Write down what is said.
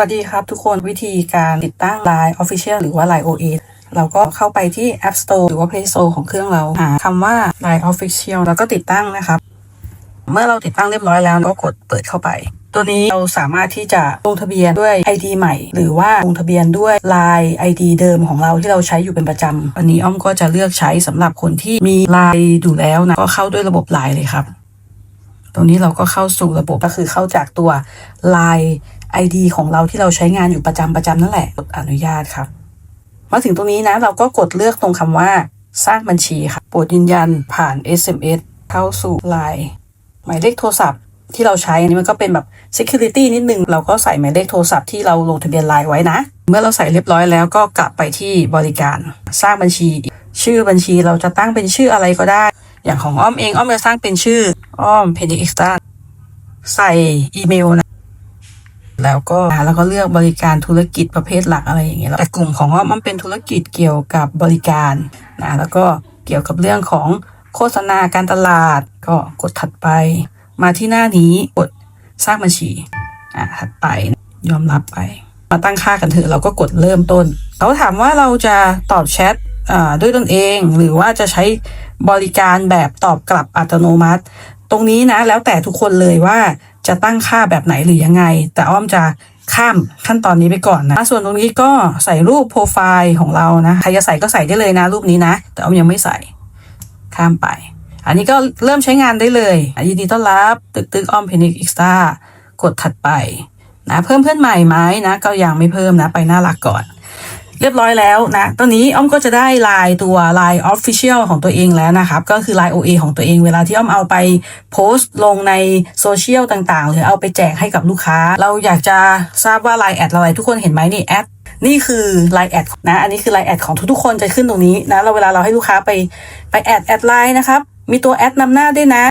วัสดีครับทุกคนวิธีการติดตั้ง Line Official หรือว่า Line OA เราก็เข้าไปที่ App Store หรือว่า Play Store ของเครื่องเราหาคำว่า Line Official แล้วก็ติดตั้งนะครับ เมื่อเราติดตั้งเรียบร้อยแล้วก็กดเปิดเข้าไป ตัวนี้เราสามารถที่จะลงทะเบียนด้วย ID ใหม่ หรือว่าลงทะเบียนด้วย Line ID เดิมของเราที่เราใช้อยู่เป็นประจำอันนี้อ้อมก็จะเลือกใช้สำหรับคนที่มี Line อยู่แล้วนะก็เข้าด้วยระบบ Line เลยครับตรงนี้เราก็เข้าสู่ระบบก็คือเข้าจากตัว Line ID ของเราที่เราใช้งานอยู่ประจำประจำนั่นแหละกดอนุญาตครับ มาถึงตรงนี้นะเราก็กดเลือกตรงคำว่า สร้างบัญชีค่ะโปรดยืนยันผ่าน SMS เข้าสู่ Line หมายเลขโทรศัพท์ที่เราใช้อันนี้มันก็เป็นแบบ security นิดนึง เราก็ใส่หมายเลขโทรศัพท์ที่เราลงทะเบียน Line ไว้นะ เมื่อเราใส่เรียบร้อยแล้วก็กลับไปที่บริการ สร้างบัญชี ชื่อบัญชีเราจะตั้งเป็นชื่ออะไรก็ได้ อย่างของอ้อมเองอ้อมจะสร้างเป็นชื่ออ้อมเพนดิเอ็กซ์ตใส่อีเมลนะ แล้วก็แล้วก็เลือกบริการธุรกิจประเภทหลักอะไรอย่างเงี้ยแต่กลุ่มของอ้อมมันเป็นธุรกิจเกี่ยวกับบริการนะแล้วก็เกี่ยวกับเรื่องของโฆษณาการตลาด ก็กดถัดไป มาที่หน้านี้กดสร้างบัญชีอ่าถัดไปยอมรับไป มาตั้งค่ากันเถอะเราก็กดเริ่มต้นเขาถามว่าเราจะตอบแชทอ่าด้วยตนเอง หรือว่าจะใช้บริการแบบตอบกลับอัตโนมัติ ตรงนี้นะแล้วแต่ทุกคนเลยว่าจะตั้งค่าแบบไหนหรือยังไง แต่อ้อมจะข้ามขั้นตอนนี้ไปก่อนนะ ส่วนตรงนี้ก็ใส่รูปโปรไฟล์ของเรานะ ใครจะใส่ก็ใส่ได้เลยนะ รูปนี้นะ แต่อ้อมยังไม่ใส่ ข้ามไป อันนี้ก็เริ่มใช้งานได้เลยยินดีต้อนรับตึกตึกอ้อมเพนิกอีกซ่ากดถัดไปนะ เพิ่มเพื่อนใหม่ไหมนะ ก็ยังไม่เพิ่มนะ ไปน้าหลักก่อน เรียบร้อยแล้วนะตอนนี้อ้อมก็จะได้ลน์ตัวลน์ Official ของตัวเองแล้วนะครับ ก็คือลน์ OA ของตัวเองเวลาที่อ้อมเอาไปโพสต์ลงในโซเชียลต่างๆ หรือเอาไปแจกให้กับลูกค้า เราอยากจะทราบว่าลน์แอดอะไรทุกคนเห็นไหมนี่แอดนี่คือไลน์แอดนะ อันนี้คือไลน์แอดของทุกๆคนจะขึ้นตรงนี้นะ เราเวลาเราให้ลูกค้าไปไปแอดแอดไลน์นะครับ มีตัวแอดนำหน้าด้วยนะ